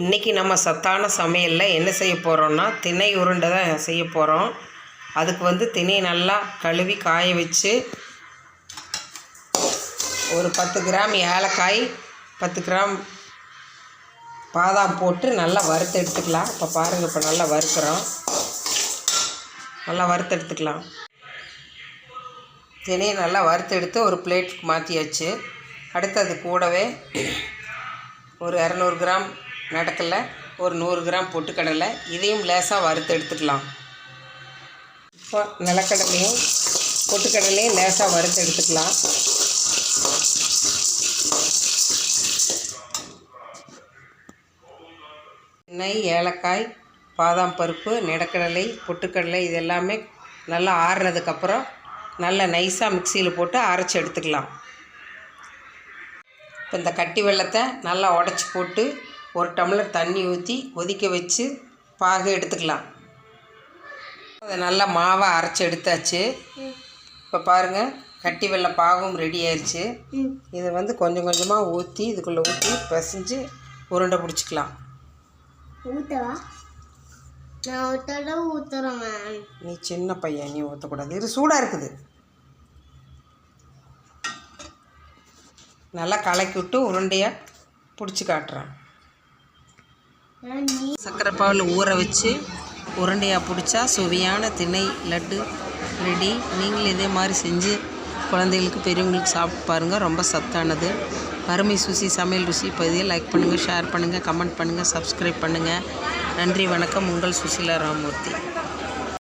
இன்றைக்கி நம்ம சத்தான சமையலில் என்ன செய்ய போகிறோன்னா திணை உருண்டை தான் செய்ய போகிறோம் அதுக்கு வந்து திணை நல்லா கழுவி காய வச்சு ஒரு பத்து கிராம் ஏலக்காய் பத்து கிராம் பாதாம் போட்டு நல்லா வறுத்து எடுத்துக்கலாம். இப்போ பாருங்கள் இப்போ நல்லா வறுக்கிறோம். நல்லா வறுத்து எடுத்துக்கலாம். தினையை நல்லா வறுத்து எடுத்து ஒரு பிளேட்டுக்கு மாற்றியாச்சு அடுத்து அது கூடவே ஒரு இரநூறு கிராம் நடக்கலை ஒரு நூறு கிராம் பொட்டுக்கடலை இதையும் லேசாக வறுத்து எடுத்துக்கலாம். இப்போ நிலக்கடலையும் பொட்டுக்கடலையும் லேசாக வறுத்து எடுத்துக்கலாம். எண்ணெய் ஏலக்காய் பாதாம் பருப்பு நிலக்கடலை பொட்டுக்கடலை இது எல்லாமே நல்லா ஆறுனதுக்கப்புறம் நல்லா நைஸாக மிக்சியில் போட்டு அரைச்சி எடுத்துக்கலாம். இப்போ இந்த கட்டி வெள்ளத்தை நல்லா உடச்சி போட்டு ஒரு டம்ளர் தண்ணி ஊற்றி கொதிக்க வச்சு பாகு எடுத்துக்கலாம். அதை நல்லா மாவை அரைச்சி எடுத்தாச்சு. இப்போ பாருங்கள் கட்டி வெள்ளை பாகும் ரெடி ஆயிடுச்சு இதை வந்து கொஞ்சம் கொஞ்சமாக ஊற்றி இதுக்குள்ளே ஊற்றி பிசைஞ்சு உருண்டை பிடிச்சிக்கலாம். நான் மேம் நீ சின்ன பையன் நீ ஊற்றக்கூடாது இது சூடாக இருக்குது. நல்லா கலக்கி விட்டு உருண்டையாக பிடிச்சி காட்டுறேன். சர்க்கரை பால் ஊற வச்சு உருண்டையாக பிடிச்சா சுவையான திணை லட்டு ரெடி. நீங்களும் இதே மாதிரி செஞ்சு குழந்தைகளுக்கு பெரியவங்களுக்கு சாப்பிட்டு பாருங்கள் ரொம்ப சத்தானது. அருமை சுசி சமையல் ருசி. பகுதியை லைக் பண்ணுங்கள் ஷேர் பண்ணுங்கள் கமெண்ட் பண்ணுங்கள் சப்ஸ்கிரைப் பண்ணுங்கள் நன்றி வணக்கம். உங்கள் சுசிலா ராமூர்த்தி.